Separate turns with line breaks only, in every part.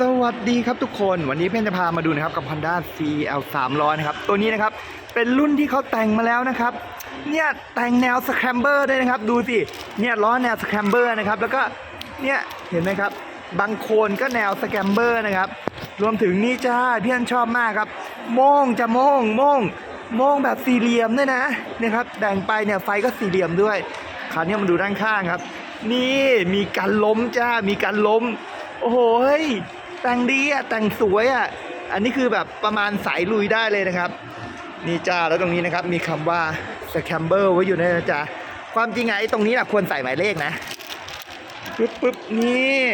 สวัสดีครับทุกคนวันนี้เพื่อนจะพามาดูนะครับกับ Honda CL 300นะครับตัวนี้นะครับเป็นรุ่นที่เขาแต่งมาแล้วนะครับเนี่ยแต่งแนวสแครมเบอร์ด้วยนะครับดูสิเนี่ยล้อแนวสแครมเบอร์นะครับแล้วก็เนี่ยเห็นไหมครับบางโคนก็แนวสแครมเบอร์นะครับรวมถึงนี่จ้าเพื่อนชอบมากครับโม่งจะโม่งโม่งโม่งแบบสี่เหลี่ยมด้วยนะนะครับแต่งไปเนี่ยไฟก็สี่เหลี่ยมด้วยคราวนี้มาดูด้านข้างครับ นี่มีการล้มจ้ามีการล้มโอ้โหเฮ้ย แต่งดีอะแต่งสวยอะอันนี้คือแบบประมาณสายลุยได้เลยนะครับ นี่จ้าแล้วตรงนี้นะครับมีคำว่า scamber ไว้อยู่ในนะจ๊ะความจริงไอ้ตรงนี้นะควรใส่หมายเลขนะปึ๊บปึ๊บนี่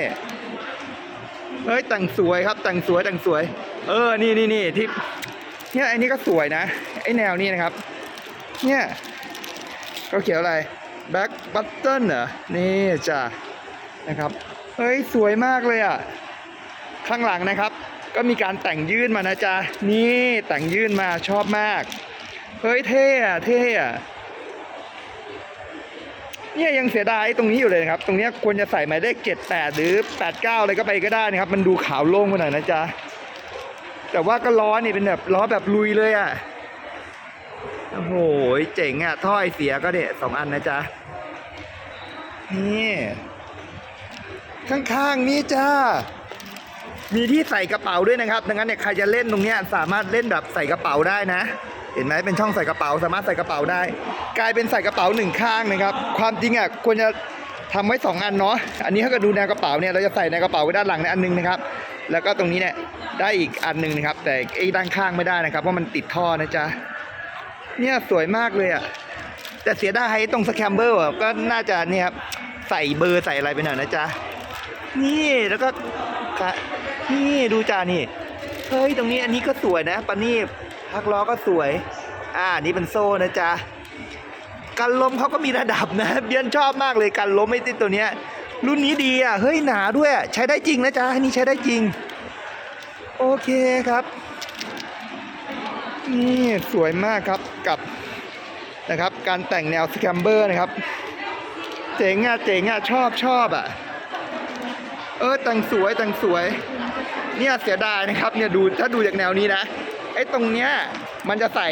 เฮ้ยแต่งสวยครับแต่งสวยแต่งสวย เออนี่นี่นี่ที่เนี่ยไอ้นี่ก็สวยนะไอ้แนวนี้นะครับ เนี่ยเขาเขียนอะไร back button เหรอนี่จ้ะนะครับเฮ้ยสวยมากเลยอะ ข้างหลังนะครับ ก็มีการแต่งยื่นมานะจ๊ะ นี่แต่งยื่นมาชอบมาก เฮ้ยเท่อะเท่อะเนี่ยยังเสียดายตรงนี้อยู่เลยนะครับ ตรงเนี้ยควรจะใส่หมายเลขเจ็ดแปดหรือแปดเก้าอะไรก็ไปก็ได้นะครับ มันดูขาวโล่งไปหน่อยนะจ๊ะ แต่ว่าก็ล้อนี่เป็นแบบล้อแบบลุยเลยอะโอ้โหเจ๋งอะถ้อยเสียก็เนี่ยสองอันนะจ๊ะ นี่ ข้างๆนี่จ้า มีที่ใส่กระเป๋าด้วยนะครับ ดังนั้นเนี่ยใครจะเล่นตรงเนี้ยสามารถเล่นแบบใส่กระเป๋าได้นะ เห็นไหมเป็นช่องใส่กระเป๋า สามารถใส่กระเป๋าได้ กลายเป็นใส่กระเป๋าหนึ่งข้างนะครับ ความจริงอะควรจะทำไว้สองอันเนาะ อันนี้ถ้าเกิดดูแนวกระเป๋าเนี่ยเราจะใส่ในกระเป๋าไว้ด้านหลังในอันหนึงนะครับ แล้วก็ตรงนี้เนี่ยได้อีกอันหนึงนะครับ แต่ไอ้ด้านข้างไม่ได้นะครับเพราะมันติดท่อนะจ๊ะ เนี่ยสวยมากเลยอะ แต่เสียดายตรงสแคมเบอร์ก็น่าจะเนี่ยครับใส่เบอร์ใส่อะไรไปหน่อยนะจ๊ะ นี่แล้วก็ นี่ดูจ้านี่เฮ้ยตรงนี้อันนี้ก็สวยนะปานี่พักล้อก็สวย อ่านี่เป็นโซ่นะจ๊ะกันลมเขาก็มีระดับนะเบียนชอบมากเลยกันลมไอ้ติดตัวเนี้ย รุ่นนี้ดีอะเฮ้ยหนาด้วย ใช้ได้จริงนะจ๊ะอันนี้ใช้ได้จริง โอเคครับนี่สวยมากครับกับนะครับ การแต่งแนวสแคมเบอร์นะครับ เจ๋งอะเจ๋งอะชอบชอบอะ เออแต่งสวยแต่งสวย เนี่ยเสียดายนะครับเนี่ยดูถ้าดูจากแนวนี้นะไอ้ตรงเนี้ยมันจะใส่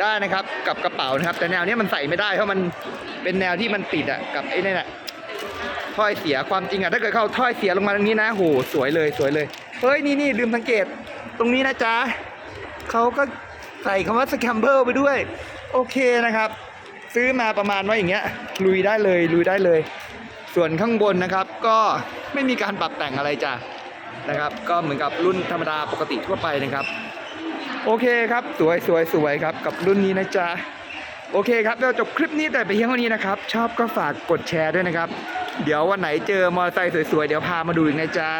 ได้นะครับกับกระเป๋านะครับ แต่แนวเนี้ยมันใส่ไม่ได้เพราะมันเป็นแนวที่มันติดอะกับไอ้นี่น่ะถ้อยเสียความจริงอะถ้าเกิดเข้าถ้อยเสียลงมาตรงนี้นะโหสวยเลยสวยเลยเฮ้ยนี่นี่ลืมสังเกตตรงนี้นะจ๊ะเขาก็ใส่คำว่าสแคมเบอร์ไปด้วย โอเคนะครับ ซื้อมาประมาณว่าอย่างเงี้ยลุยได้เลยลุยได้เลย ส่วนข้างบนนะครับก็ ไม่มีการปรับแต่งอะไรจ้ะนะครับ ก็เหมือนกับรุ่นธรรมดาปกติทั่วไปนะครับ โอเคครับสวยสวยสวยครับกับรุ่นนี้นะจ๊ะโอเคครับเราจบคลิปนี้แต่ไปเพียงเท่านี้นะครับ ชอบก็ฝากกดแชร์ด้วยนะครับ เดี๋ยววันไหนเจอมอเตอร์ไซค์สวยๆ เดี๋ยวพามาดูอีกนะจ๊ะ